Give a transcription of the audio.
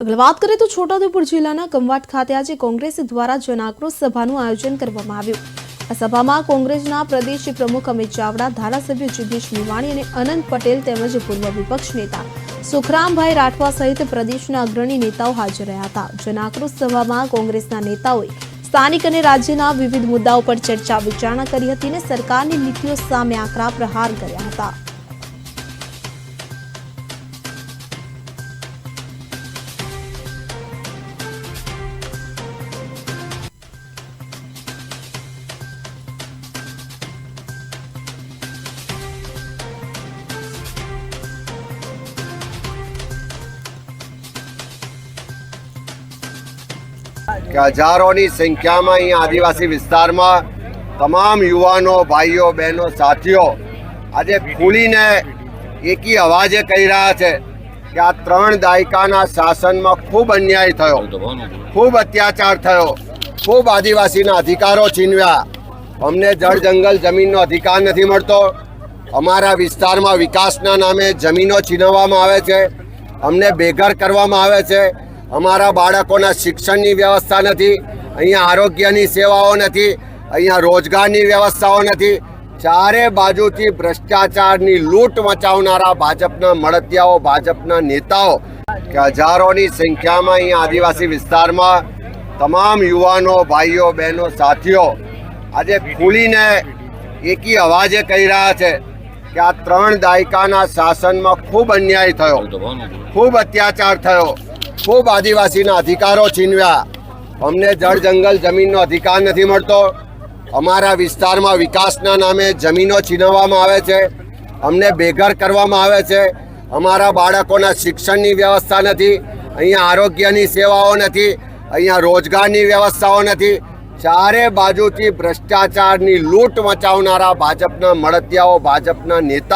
વાત કરીએ તો છોટાઉદેપુર જિલ્લાના કમવાટ ખાતે આજે કોંગ્રેસ દ્વારા જનાક્રોશ સભાનું આયોજન કરવામાં આવ્યું. આ સભામાં કોંગ્રેસના પ્રદેશ પ્રમુખ અમિત ચાવડા, ધારાસભ્ય જિગ્નેશ મેવાણી અને અનંત પટેલ તેમજ પૂર્વ વિપક્ષ નેતા સુખરામભાઈ રાઠવા સહિત પ્રદેશના અગ્રણી નેતાઓ હાજર રહ્યા હતા. જનાક્રોશ સભામાં કોંગ્રેસના નેતાઓએ સ્થાનિક અને રાજ્યના વિવિધ મુદ્દાઓ પર ચર્ચા વિચારણા કરી હતી અને સરકારની નીતિઓ સામે આકરા પ્રહાર કર્યા હતા. કે હજારોની સંખ્યામાં અહીંયા આદિવાસી વિસ્તારમાં તમામ યુવાનો, ભાઈઓ, બહેનો, સાથીઓ આજે ખુલીને એકી અવાજે કહી રહ્યા છે કે આ ત્રણ દાયકાના શાસનમાં ખૂબ અન્યાય થયો. ખૂબ અત્યાચાર થયો. ખૂબ આદિવાસીના અધિકારો છીનવ્યા. અમને જળ જંગલ જમીનનો અધિકાર નથી મળતો. અમારા વિસ્તારમાં વિકાસના નામે જમીનો છીનવવામાં આવે છે. અમને બેઘર કરવામાં આવે છે. અમારા બાળકોના શિક્ષણની વ્યવસ્થા નથી, અહીંયા આરોગ્યની સેવાઓ નથી, અહીંયા રોજગારની વ્યવસ્થાઓ નથી. ચારે બાજુથી ભ્રષ્ટાચારની લૂંટ મચાવનારા ભાજપના મળતિયાઓ, ભાજપના નેતાઓ, કે હજારોની સંખ્યામાં અહીંયા આદિવાસી વિસ્તારમાં તમામ યુવાનો, ભાઈઓ, બહેનો, સાથીઓ આજે ખુલીને એકી અવાજે કહી રહ્યા છે કે આ ત્રણ દાયકાના શાસનમાં ખૂબ અન્યાય થયો, ખૂબ અત્યાચાર થયો. ખૂબ આદિવાસીના અધિકારો છીનવ્યા. અમને જળ, જંગલ, જમીનનો અધિકાર નથી મળતો. અમારા વિસ્તારમાં વિકાસના નામે જમીનો છીનવવામાં આવે છે. અમને બેઘર કરવામાં આવે છે. અમારા બાળકોના શિક્ષણની વ્યવસ્થા નથી. અહીંયા આરોગ્યની સેવાઓ નથી. અહીંયા રોજગારની વ્યવસ્થાઓ નથી. ચારે બાજુથી ભ્રષ્ટાચારની લૂંટ મચાવનારા ભાજપના મળતિયાઓ, ભાજપના નેતાઓ